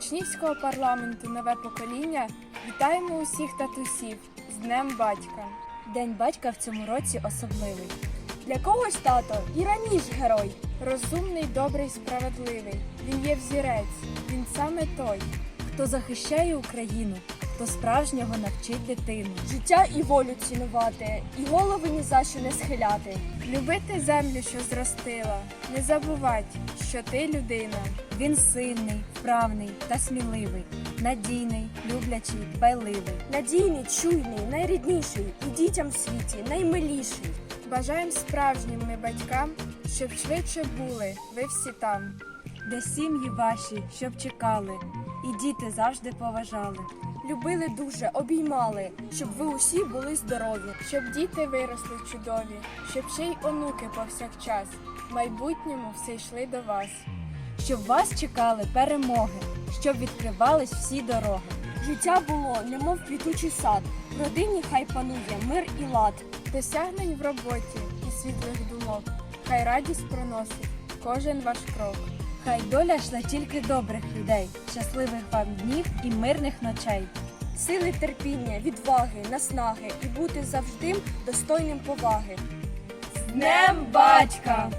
Чернігівського парламенту нове покоління вітаємо усіх татусів з Днем Батька. День батька в цьому році особливий. Для когось тато і раніше герой. Розумний, добрий, справедливий. Він є взірець, він саме той. Хто захищає Україну, хто справжнього навчить дитину. Життя і волю цінувати, і голови ні за що не схиляти. Любити землю, що зростила, не забувать, що ти людина. Він сильний, вправний та сміливий, надійний, люблячий, дбайливий. Надійний, чуйний, найрідніший, і дітям в світі наймиліший. Бажаємо справжнім ми батькам, щоб швидше були ви всі там. Де сім'ї ваші, щоб чекали, і діти завжди поважали. Любили дуже, обіймали, щоб ви усі були здорові. Щоб діти виросли чудові, щоб ще й онуки повсякчас, в майбутньому все йшли до вас. Щоб вас чекали перемоги, щоб відкривались всі дороги. Життя було, немов квітучий сад. В родині хай панує мир і лад. Досягнень в роботі і світлих думок, хай радість проносить кожен ваш крок. Хай доля йшла тільки добрих людей, щасливих вам днів і мирних ночей. Сили терпіння, відваги, наснаги і бути завжди достойним поваги. З Днем батька!